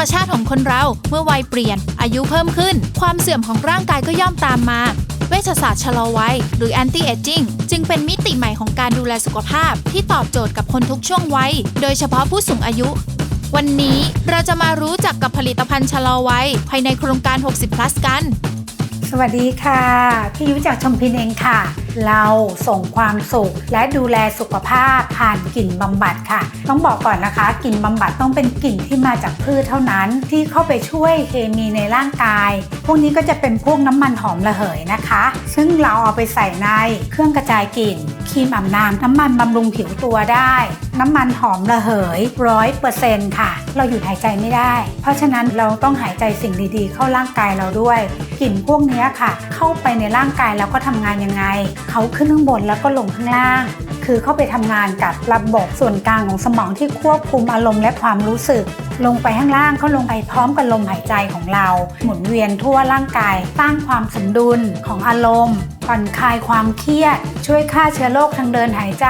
รมชาติของคนเราเมื่อวัยเปลี่ยน อายุเพิ่มขึ้น ความเสื่อมของร่างกายก็ย่อมตามมา เวชศาสตร์ชะลอวัยหรือ anti aging จึงเป็นมิติใหม่ของการดูแลสุขภาพ ที่ตอบโจทย์กับคนทุกช่วงวัย โดยเฉพาะผู้สูงอายุ วันนี้เราจะมารู้จักกับผลิตภัณฑ์ชะลอวัยภายในโครงการ 60 plus กัน สวัสดีค่ะ พี่ยุ้ยจากชมพินเองค่ะเราส่งความสุข และดูแลสุขภาพผ่านกลิ่นบำบัดค่ะ ต้องบอกก่อนนะคะกลิ่นบำบัดต้องเป็นกลิ่นที่มาจากพืชเท่านั้น ที่เข้าไปช่วยเคมีในร่างกาย พวกนี้ก็จะเป็นพวกน้ำมันหอมระเหยนะคะ ซึ่งเราเอาไปใส่ในเครื่องกระจายกลิ่นครีมอาบน้ำน้ำมันบำรุงผิวตัวได้ น้ำมันหอมระเหยร้อยเปอร์เซ็นต์ค่ะ เราหยุดหายใจไม่ได้ เพราะฉะนั้นเราต้องหายใจสิ่งดีๆ เข้าร่างกายเราด้วย กลิ่นพวกนี้ค่ะ เข้าไปในร่างกายแล้วก็ทำงานยังไงเขาขึ้นข้างบนแล้วก็ลงข้างล่าง คือเข้าไปทำงานกับระบบส่วนกลางของสมองที่ควบคุมอารมณ์และความรู้สึก ลงไปข้างล่างก็ลงไปพร้อมกับลมหายใจของเรา หมุนเวียนทั่วร่างกายสร้างความสมดุลของอารมณ์ผ่อนคลายความเครียด ช่วยฆ่าเชื้อโรคทางเดินหายใจ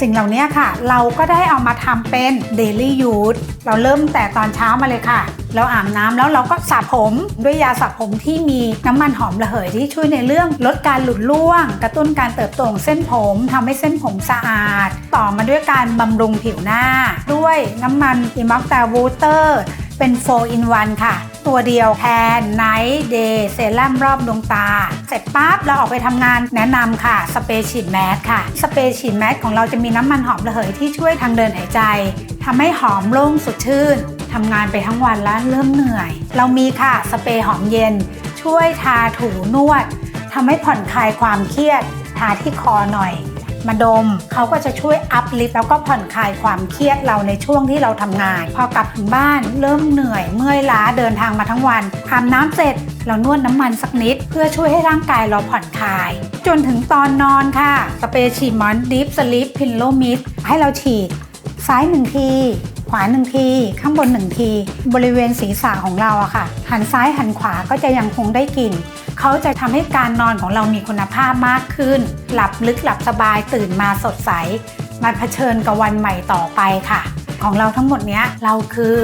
สิ่งเหล่านี้ค่ะ เราก็ได้เอามาทำเป็น daily use เราเริ่มแต่ตอนเช้ามาเลยค่ะ เราอาบน้ำแล้วเราก็สระผมด้วยยาสระผมที่มีน้ำมันหอมระเหยที่ช่วยในเรื่องลดการหลุดร่วง กระตุ้นการเติบโตของเส้นผมทำให้เส้นผมสะอาด ต่อมาด้วยการบำรุงผิวหน้า ด้วยน้ำมันอิมักตาวูเตอร์เป็น4 in 1ค่ะ ตัวเดียวแทนไนท์เดย์เซรั่มรอบดวงตา เสร็จปั๊บเราออกไปทำงานแนะนำค่ะสเปรย์ฉีดแมสค่ะ สเปรย์ฉีดแมสของเราจะมีน้ำมันหอมระเหยที่ช่วยทางเดินหายใจทำให้หอมโล่งสดชื่นทำงานไปทั้งวันแล้วเริ่มเหนื่อย เรามีค่ะสเปรย์หอมเย็น ช่วยทาถูนวดทำให้ผ่อนคลายความเครียด ทาที่คอหน่อย มาดม เขาก็จะช่วยอัพลิฟแล้วก็ผ่อนคลายความเครียดเราในช่วงที่เราทำงาน พอกลับถึงบ้านเริ่มเหนื่อยเมื่อยล้าเดินทางมาทั้งวันอาบน้ำเสร็จเรานวดน้ำมันสักนิด เพื่อช่วยให้ร่างกายเราผ่อนคลาย จนถึงตอนนอนค่ะสเปรย์ฉีดมอนดิฟสลิปพินโลมิดให้เราฉีดซ้ายหนึ่งที ขวาหนึ่งที ข้างบนหนึ่งที บริเวณศีรษะของเราอะค่ะ หันซ้ายหันขวาก็จะยังคงได้กลิ่นเขาจะทำให้การนอนของเรามีคุณภาพมากขึ้น หลับลึกหลับสบายตื่นมาสดใส มาเผชิญกับวันใหม่ต่อไปค่ะ ของเราทั้งหมดเนี้ยเราคือ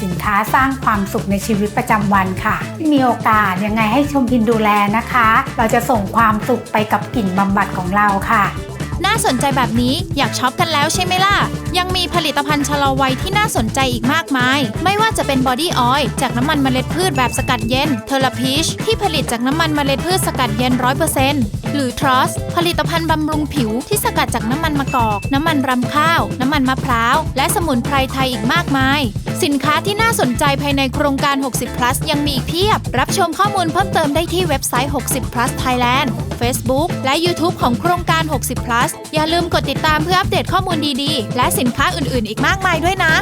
สินค้าสร้างความสุขในชีวิตประจำวันค่ะ มีโอกาสยังไงให้ชมพินดูแลนะคะ เราจะส่งความสุขไปกับกลิ่นบำบัดของเราค่ะ น่าสนใจแบบนี้อยากช็อปกันแล้วใช่ไหมล่ะ ยังมีผลิตภัณฑ์ชะลอวัยที่น่าสนใจอีกมากมาย ไม่ว่าจะเป็นบอดี้ออยล์จากน้ำมันเมล็ดพืชแบบสกัดเย็นเทอร์พีชที่ผลิตจากน้ำมันเมล็ดพืชสกัดเย็น100%หรือทรอสผลิตภัณฑ์บำรุงผิวที่สกัดจากน้ำมันมะกอก น้ำมันรำข้าว น้ำมันมะพร้าว และสมุนไพรไทยอีกมากมาย สินค้าที่น่าสนใจภายในโครงการ 60 plus ยังมีอีกเพียบ รับชมข้อมูลเพิ่มเติมได้ที่เว็บไซต์ 60 plus Thailand Facebook และ YouTube ของโครงการ 60 plus อย่าลืมกดติดตามเพื่ออัปเดตข้อมูลดีๆ และสินค้าอื่นๆ อีกมากมายด้วยนะ